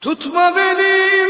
Tutma benim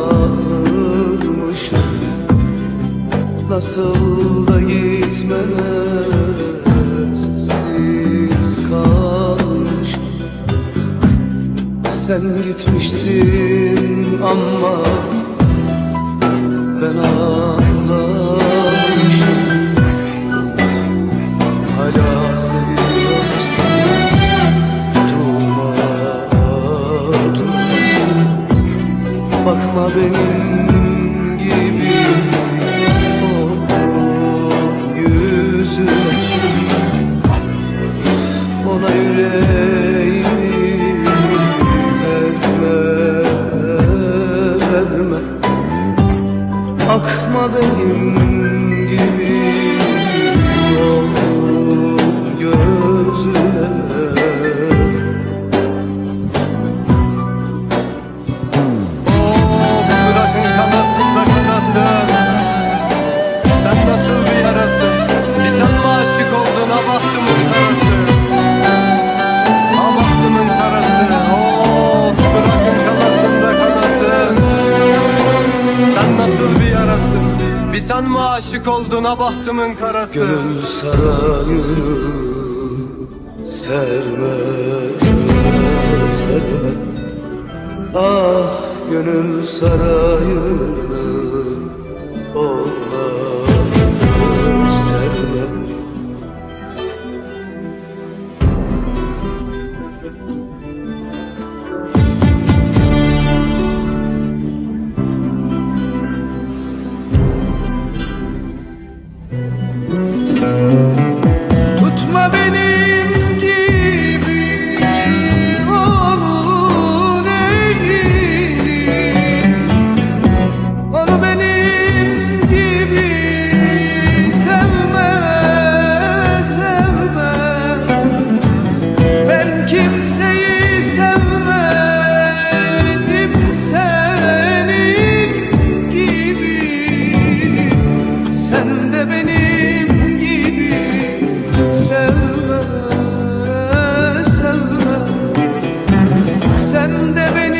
Nasıl da gitmene sessiz kalmışım Sen gitmiştin ama ben ağlamışım. Hala seviyorsun Durma, durma Bakma benim bother you. Sen mi aşık oldun ha bahtımın karası? Gönül sarayını serme serme. Ah gönül sarayını olma gösterme benim gibi sevme sevme. Sen de benim